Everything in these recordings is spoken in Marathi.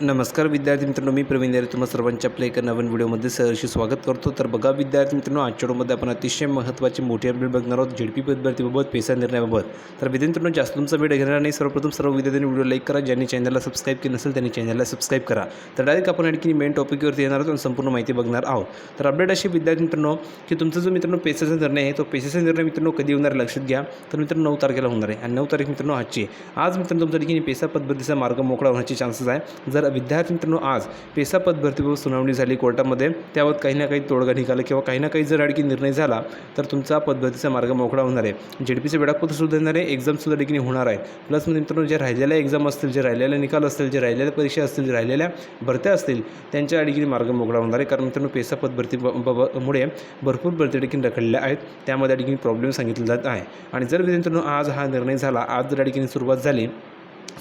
नमस्कार विद्यार्थी मित्रांनो मी प्रवीण देरे तुम्हा सर्वांच्या आपल्या एका नवीन व्हिडिओमध्ये सहर्षी स्वागत करतो. तर बघा विद्यार्थी मित्रांनो आजच्या व्हिडिओमध्ये आपण अतिशय महत्त्वाची मोठी अपडेट बघणार आहोत झेडपी पदभरतीबाबत पैसा निर्णयाबाबत. तर विद्यार्थी मित्रांनो जास्त तुमचा वेळ घेणार नाही. सर्वप्रथम सर्व विद्यार्थ्यांनी व्हिडिओ लाईक करा ज्यांनी चॅनलला सबस्क्राईब केलं नसेल त्यांनी चॅनलला सबस्क्राईब करा. तर डायरेक्ट आपण आणखी मेन टॉपिकवरती येणार आहोत आणि संपूर्ण माहिती बघणार आहोत. तर अपडेट अशी विद्यार्थी मित्रांनो की तुमचा जो मित्रांनो पैशाचा निर्णय आहे तो पैशाचा निर्णय मित्रांनो कधी होणार लक्षात घ्या. तर मित्रांनो नऊ तारखेला होणार आहे आणि नऊ तारीख मित्रांनो आजची आज मित्रांनो तुमच्या ठिकाणी पैसा पदभरतीचा मार्ग मोकळा होण्याचे चान्सेस आहे. जर विद्यार्थी मित्रांनो आज पेसा पदभरतीबाबत सुनावणी झाली कोर्टामध्ये. त्यावर काही ना काही तोडगा निघाला किंवा काही ना काही जर आणखी निर्णय झाला तर तुमचा पदभरतीचा मार्ग मोकळा होणार आहे. झेडपीचं वेळापत्र सुद्धा येणार आहे एक्झामसुद्धा ठिकाणी होणार आहे. प्लस मित्रांनो जे राहिलेल्या एक्झाम असतील जे राहिलेल्या निकाल असतील जे राहिलेल्या परीक्षा असतील जे राहिलेल्या भरत्या असतील त्यांच्या ठिकाणी मार्ग मोकळा होणार आहे. कारण मित्रांनो पेसा पदभरती मुळे भरपूर भरती देखील रखडल्या आहेत. त्यामध्ये या प्रॉब्लेम सांगितले जात आहे. आणि जर मित्रांनो आज हा निर्णय झाला आज जर ठिकाणी सुरुवात झाली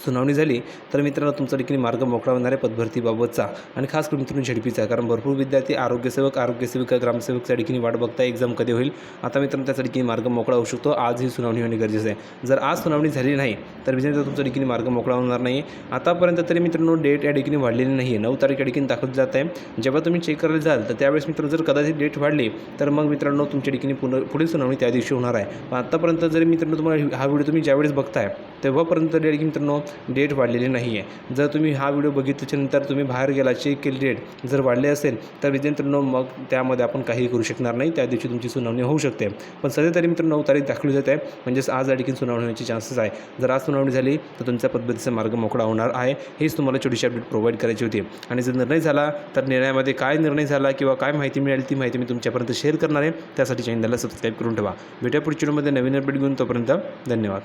सुनावणी झाली तर मित्रांनो तुमचा ठिकाणी मार्ग मोकळा होणार आहे पदभरतीबाबतचा. आणि खास करून मित्रांनो झडपीचा कारण भरपूर विद्यार्थी आरोग्यसेवक आरोग्यसेविका ग्रामसेवकच्या ठिकाणी वाट बघताय एक्झाम कधी होईल? आता मित्रांनो त्याचा ठिकाणी मार्ग मोकळा होऊ शकतो. आज ही सुनावणी होणे गरजेचं आहे. जर आज सुनावणी झाली नाही तर मित्रांनो तुमच्या ठिकाणी मार्ग मोकळा होणार नाही आतापर्यंत तरी मित्रांनो डेट या ठिकाणी वाढलेली नाही आहे नऊ तारीख या ठिकाणी दाखवली जात आहे. जेव्हा तुम्ही चेक करायला जाल तर त्यावेळेस मित्रांनो जर कदाचित डेट वाढली तर मग मित्रांनो तुमच्या ठिकाणी पुन्हा पुढील सुनावणी त्या दिवशी होणार आहे. पण आत्तापर्यंत जरी मित्रांनो तुम्हाला हा व्हिडिओ तुम्ही ज्यावेळेस बघताय तेव्हापर्यंत या मित्रांनो डेट वाढलेली नाही आहे. जर तुम्ही हा व्हिडिओ बघितल्याच्यानंतर तुम्ही बाहेर गेला चेक केली डेट जर वाढले असेल तर मित्रांनो मग त्यामध्ये आपण काही करू शकणार नाही. त्या दिवशी तुमची सुनावणी होऊ शकते. पण सध्या तरी मित्रांनो नऊ तारीख दाखवली जात. आहे म्हणजेच आज या सुनावणी होण्याची चान्सेस आहे. जर आज सुनावणी झाली तर तुमचा पद्धतीचा मार्ग मोकळा होणार आहे. हेच तुम्हाला छोटीशी अपडेट प्रोव्हाइड करायची होती. आणि जर निर्णय झाला तर निर्णयामध्ये काय निर्णय झाला किंवा काय माहिती मिळाली ती माहिती मी तुमच्यापर्यंत शेअर करणार आहे. त्यासाठी चॅनलला सबस्क्राईब करून ठेवा. भेटूया पुढच्या व्हिडिओमध्ये. नवीन अपडेट घेऊन तोपर्यंत धन्यवाद.